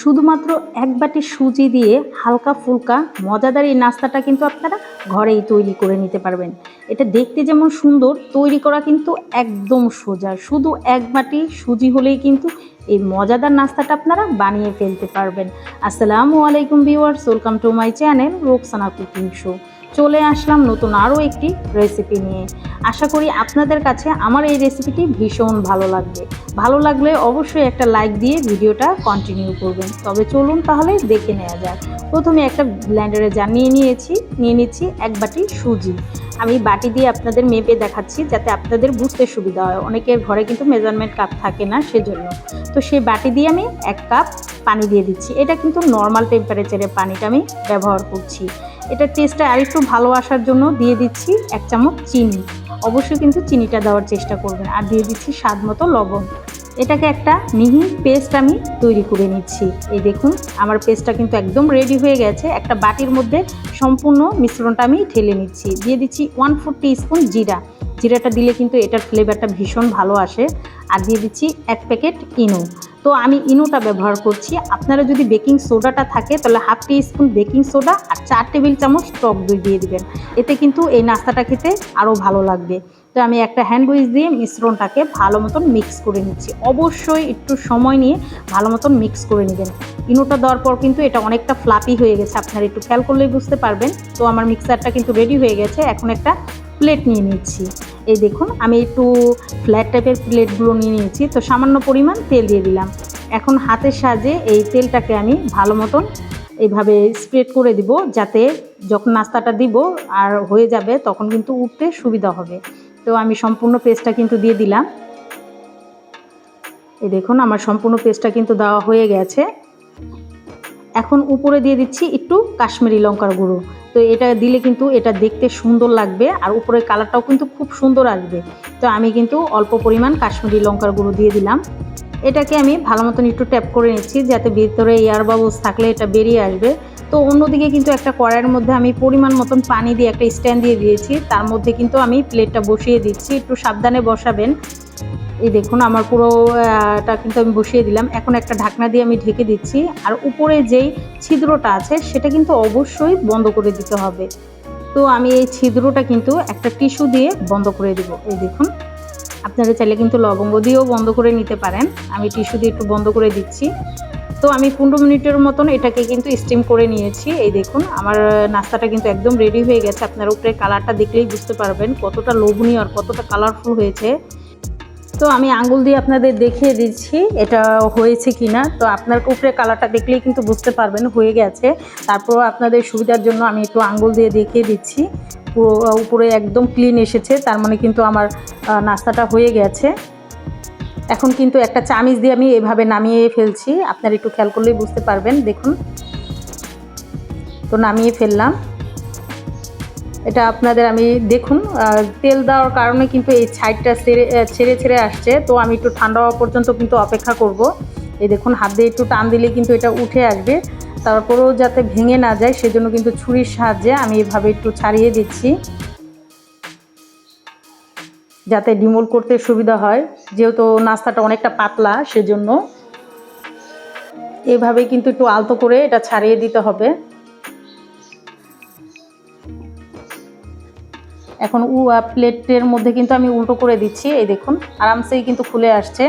শুধুমাত্র এক বাটি সুজি দিয়ে হালকা ফুলকা, মজাদার এই নাস্তাটা কিন্তু আপনারা ঘরেই তৈরি করে নিতে পারবেন। এটা দেখতে যেমন সুন্দর, তৈরি করা কিন্তু একদম সোজা। শুধু এক বাটি সুজি হলেই কিন্তু এই মজাদার নাস্তাটা আপনারা বানিয়ে ফেলতে পারবেন। আসসালামু আলাইকুম viewers, welcome to my channel Roksana cooking show. চলে আসলাম নতুন আরও একটি রেসিপি নিয়ে। আশা করি আপনাদের কাছে আমার এই রেসিপিটি ভীষণ ভালো লাগবে। ভালো লাগলে অবশ্যই একটা লাইক দিয়ে ভিডিওটা কন্টিনিউ করবেন। তবে চলুন তাহলে দেখে নেওয়া যাক। প্রথমে একটা ব্ল্যান্ডারে জানিয়ে নিয়েছি, নিয়ে নিচ্ছি এক বাটি সুজি। আমি বাটি দিয়ে আপনাদের মেপে দেখাচ্ছি যাতে আপনাদের বুঝতে সুবিধা হয়। অনেকের ঘরে কিন্তু মেজারমেন্ট কাপ থাকে না সেজন্য। তো সেই বাটি দিয়ে আমি এক কাপ পানি দিয়ে দিচ্ছি। এটা কিন্তু নর্মাল টেম্পারেচারে পানিটা আমি ব্যবহার করছি। এটা টেস্টটা আরেকটু ভালো আসার জন্য দিয়ে দিচ্ছি এক চামচ চিনি। অবশ্যই কিন্তু চিনিটা দেওয়ার চেষ্টা করবেন। আর দিয়ে দিচ্ছি স্বাদ মতো লবণ। এটাকে একটা মিহি পেস্ট আমি তৈরি করে নিচ্ছি। এই দেখুন, আমার পেস্টটা কিন্তু একদম রেডি হয়ে গেছে। একটা বাটির মধ্যে সম্পূর্ণ মিশ্রণটা আমি ঠেলে নিচ্ছি। দিয়ে দিচ্ছি ওয়ান ফোর স্পুন জিরা। জিরাটা দিলে কিন্তু এটার ফ্লেভারটা ভীষণ ভালো আসে। আর দিয়ে দিচ্ছি এক প্যাকেট ইনো। তো আমি ইনোটা ব্যবহার করছি। আপনারা যদি বেকিং সোডাটা থাকে, তাহলে half teaspoon baking soda আর চার টেবিল চামচ টক দই দিয়ে দিবেন। এতে কিন্তু এই নাস্তাটা খেতে আরও ভালো লাগবে। তো আমি একটা হ্যান্ড উইচ দিয়ে মিশ্রণটাকে ভালো মতন মিক্স করে নিচ্ছি। অবশ্যই একটু সময় নিয়ে ভালো মতন মিক্স করে নেবেন। ইনোটা দেওয়ার পর কিন্তু এটা অনেকটা ফ্লাপি হয়ে গেছে, আপনারা একটু খেয়াল করলেই বুঝতে পারবেন। তো আমার মিক্সারটা কিন্তু রেডি হয়ে গেছে। এখন একটা প্লেট নিয়ে নিচ্ছি। এই দেখুন, আমি একটু ফ্ল্যাট টাইপের প্লেটগুলো নিয়ে নিয়েছি, তো সামান্য পরিমাণ তেল দিয়ে দিলাম। এখন হাতের সাহায্যে এই তেলটাকে আমি ভালো মতন এইভাবে স্প্রেড করে দিব, যাতে যখন নাস্তাটা দিব আর হয়ে যাবে, তখন কিন্তু উঠতে সুবিধা হবে। তো আমি সম্পূর্ণ পেস্টটা কিন্তু দিয়ে দিলাম। এই দেখুন, আমার সম্পূর্ণ পেস্টটা কিন্তু দেওয়া হয়ে গেছে। এখন উপরে দিয়ে দিচ্ছি একটু কাশ্মীরি লঙ্কার গুঁড়ো। তো এটা দিলে কিন্তু এটা দেখতে সুন্দর লাগবে আর উপরের কালারটাও কিন্তু খুব সুন্দর আসবে। তো আমি কিন্তু অল্প পরিমাণ কাশ্মীরি লঙ্কার গুঁড়ো দিয়ে দিলাম। এটাকে আমি ভালো মতন একটু ট্যাপ করে নিচ্ছি যাতে ভিতরে এয়ার বাবলস থাকলে এটা বেরিয়ে আসবে। তো অন্যদিকে কিন্তু একটা কড়াইয়ের মধ্যে আমি পরিমাণ মতন পানি দিয়ে একটা স্ট্যান্ড দিয়ে দিয়েছি। তার মধ্যে কিন্তু আমি প্লেটটা বসিয়ে দিচ্ছি। একটু সাবধানে বসাবেন। এই দেখুন, আমার পুরোটা কিন্তু আমি বসিয়ে দিলাম। এখন একটা ঢাকনা দিয়ে আমি ঢেকে দিচ্ছি। আর উপরে যেই ছিদ্রটা আছে, সেটা কিন্তু অবশ্যই বন্ধ করে দিতে হবে। তো আমি এই ছিদ্রটা কিন্তু একটা টিস্যু দিয়ে বন্ধ করে দিব। এই দেখুন, আপনারা চাইলে কিন্তু লবঙ্গ দিয়েও বন্ধ করে নিতে পারেন। আমি টিস্যু দিয়ে একটু বন্ধ করে দিচ্ছি। তো আমি পনেরো মিনিটের মতন এটাকে কিন্তু স্টিম করে নিয়েছি। এই দেখুন, আমার নাস্তাটা কিন্তু একদম রেডি হয়ে গেছে। আপনার উপরে কালারটা দেখলেই বুঝতে পারবেন কতটা লোভনীয় আর কতটা কালারফুল হয়েছে। তো আমি আঙ্গুল দিয়ে আপনাদের দেখিয়ে দিচ্ছি এটা হয়েছে কি না তো আপনার উপরে কালারটা দেখলেই কিন্তু বুঝতে পারবেন, হয়ে গেছে। তারপর আপনাদের সুবিধার জন্য আমি একটু আঙ্গুল দিয়ে দেখিয়ে দিচ্ছি। পুরো, উপরে একদম ক্লিন এসেছে, তার মানে কিন্তু আমার নাস্তাটা হয়ে গেছে। এখন কিন্তু একটা চামিচ দিয়ে আমি এভাবে নামিয়ে ফেলছি। আপনার একটু খেয়াল করলেই বুঝতে পারবেন। দেখুন। তো নামিয়ে ফেললাম। এটা আপনাদের আমি দেখুন তেল দেওয়ার কারণে কিন্তু এই সাইডটা ছেড়ে ছেড়ে ছেড়ে আসছে। তো আমি একটু ঠান্ডা হওয়া পর্যন্ত কিন্তু অপেক্ষা করব। এই দেখুন, হাত দিয়ে একটু টান দিলে কিন্তু এটা উঠে আসবে। তারপরেও যাতে ভেঙে না যায়, সেজন্য কিন্তু ছুরির সাহায্যে আমি এভাবে একটু ছাড়িয়ে দিচ্ছি। যাতে ডিমোল করতে সুবিধা হয়, যেহেতু নাস্তাটা অনেকটা পাতলা, সেজন্য। এভাবে কিন্তু একটু আলতো করে এটা ছাড়িয়ে দিতে হবে। এখন উ প্লেটের মধ্যে কিন্তু আমি উল্টো করে দিচ্ছি, এই দেখুন। আরামসেই কিন্তু খুলে আসছে।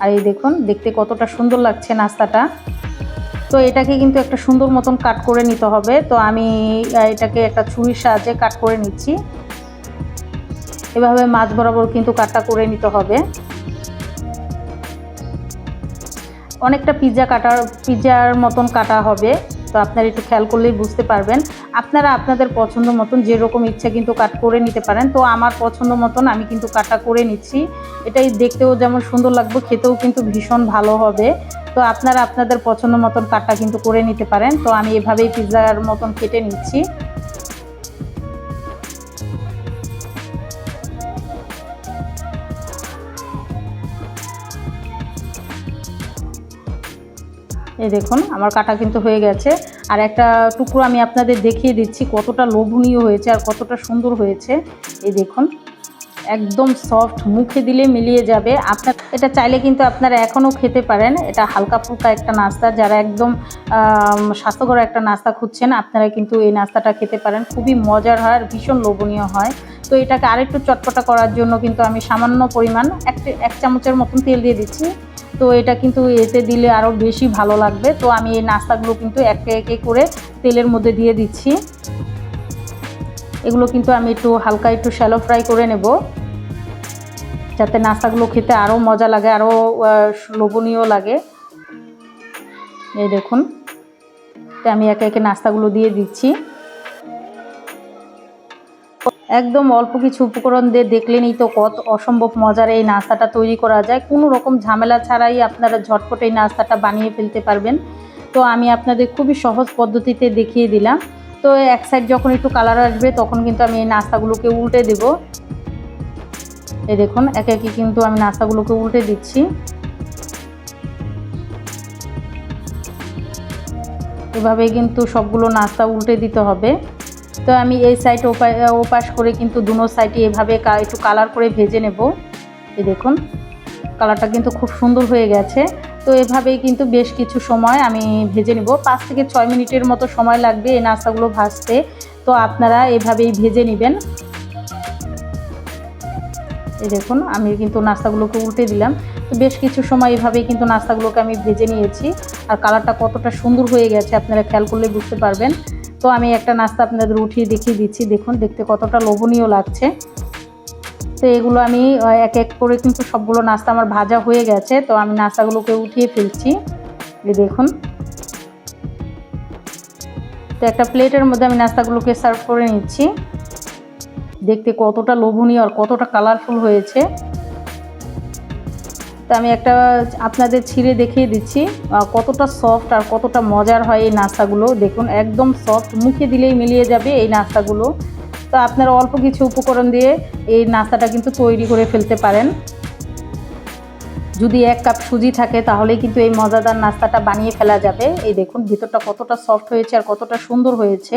আর এই দেখুন, দেখতে কতটা সুন্দর লাগছে নাস্তাটা। তো এটাকে কিন্তু একটা সুন্দর মতন কাট করে নিতে হবে। তো আমি এটাকে একটা ছুরির সাহায্যে কাট করে নিচ্ছি। এভাবে মাছ বরাবর কিন্তু কাটটা করে নিতে হবে। অনেকটা পিৎজা কাটার পিৎজার মতন কাটা হবে। তো আপনারা একটু খেয়াল করলেই বুঝতে পারবেন। আপনারা আপনাদের পছন্দ মতন যেরকম ইচ্ছা কিন্তু কাট করে নিতে পারেন। তো আমার পছন্দ মতন আমি কিন্তু কাটা করে নিচ্ছি। এটাই দেখতেও যেমন সুন্দর লাগবে, খেতেও কিন্তু ভীষণ ভালো হবে। তো আপনারা আপনাদের পছন্দ মতন কাটটা কিন্তু করে নিতে পারেন। তো আমি এভাবেই পিৎজার মতন কেটে নিচ্ছি। এই দেখুন, আমার কাটা কিন্তু হয়ে গেছে। আর একটা টুকরো আমি আপনাদের দেখিয়ে দিচ্ছি কতটা লোভনীয় হয়েছে আর কতটা সুন্দর হয়েছে। এই দেখুন, একদম সফট মুখে দিলে মিলিয়ে যাবে। আপনার, এটা চাইলে কিন্তু আপনারা এখনও খেতে পারেন। এটা হালকা ফুলকা একটা নাস্তা, যারা একদম স্বাস্থ্যকর একটা নাস্তা খুঁজছেন, আপনারা কিন্তু এই নাস্তাটা খেতে পারেন। খুবই মজার হয় আর ভীষণ লোভনীয় হয়। তো এটাকে আরেকটু চটপটা করার জন্য কিন্তু আমি সামান্য পরিমাণ, এক এক চামচের মতন তেল দিয়ে দিচ্ছি। তো এটা কিন্তু এতে দিলে আরও বেশি ভালো লাগবে। তো আমি এই নাস্তাগুলো কিন্তু একে একে করে তেলের মধ্যে দিয়ে দিচ্ছি। এগুলো কিন্তু আমি একটু হালকা একটু শ্যালো ফ্রাই করে নেব। যাতে নাস্তাগুলো খেতে আরও মজা লাগে আরও লোভনীয় লাগে। এই দেখুন আমি একে একে নাস্তাগুলো দিয়ে দিচ্ছি। একদম অল্প কিছু উপকরণ দিয়ে দেখলেনই তো কত অসম্ভব মজার এই নাস্তাটা তৈরি করা যায়। কোনো রকম ঝামেলা ছাড়াই আপনারা ঝটপট এই নাস্তাটা বানিয়ে ফেলতে পারবেন। তো আমি আপনাদের খুবই সহজ পদ্ধতিতে দেখিয়ে দিলাম। তো এক সাইড যখন একটু কালার আসবে, তখন কিন্তু আমি এই নাস্তাগুলোকে উল্টে দেব। এই দেখুন, একে একে কিন্তু আমি নাস্তাগুলোকে উল্টে দিচ্ছি। এভাবেই কিন্তু সবগুলো নাস্তা উল্টে দিতে হবে। তো আমি এই সাইড ওপাশ করে কিন্তু দুনো সাইডে এভাবে একটু কালার করে ভেজে নেব। এই দেখুন কালারটা কিন্তু খুব সুন্দর হয়ে গেছে। তো এভাবেই কিন্তু বেশ কিছু সময় আমি ভেজে নেব। পাঁচ থেকে ছয় মিনিটের মতো সময় লাগবে এই নাস্তাগুলো ভাজতে। তো আপনারা এভাবেই ভেজে নেবেন। এই দেখুন, আমি কিন্তু নাস্তাগুলোকে উল্টে দিলাম। তো বেশ কিছু সময় এভাবেই কিন্তু নাস্তাগুলোকে আমি ভেজে নিয়েছি। আর কালারটা কতটা সুন্দর হয়ে গেছে আপনারা খেয়াল করলে বুঝতে পারবেন। তো আমি একটা নাস্তা আপনাদের উঠিয়ে দেখিয়ে দিচ্ছি। দেখুন, দেখতে কতটা লোভনীয় লাগছে। তো এগুলো আমি এক এক করে কিন্তু সবগুলো নাস্তা আমার ভাজা হয়ে গেছে। তো আমি নাস্তাগুলোকে উঠিয়ে ফেলছি। এই দেখুন। তো একটা প্লেটের মধ্যে আমি নাস্তাগুলোকে সার্ভ করে নিচ্ছি। দেখতে কতটা লোভনীয় আর কতটা কালারফুল হয়েছে। তো আমি একটা আপনাদের ছিঁড়ে দেখিয়ে দিচ্ছি কতটা সফট আর কতটা মজার হয় এই নাস্তাগুলো। দেখুন, একদম সফট মুখে দিলেই মিলিয়ে যাবে এই নাস্তাগুলো। তো আপনারা অল্প কিছু উপকরণ দিয়ে এই নাস্তাটা কিন্তু তৈরি করে ফেলতে পারেন। যদি এক কাপ সুজি থাকে, তাহলেই কিন্তু এই মজাদার নাস্তাটা বানিয়ে ফেলা যাবে। এই দেখুন, ভিতরটা কতটা সফট হয়েছে আর কতটা সুন্দর হয়েছে।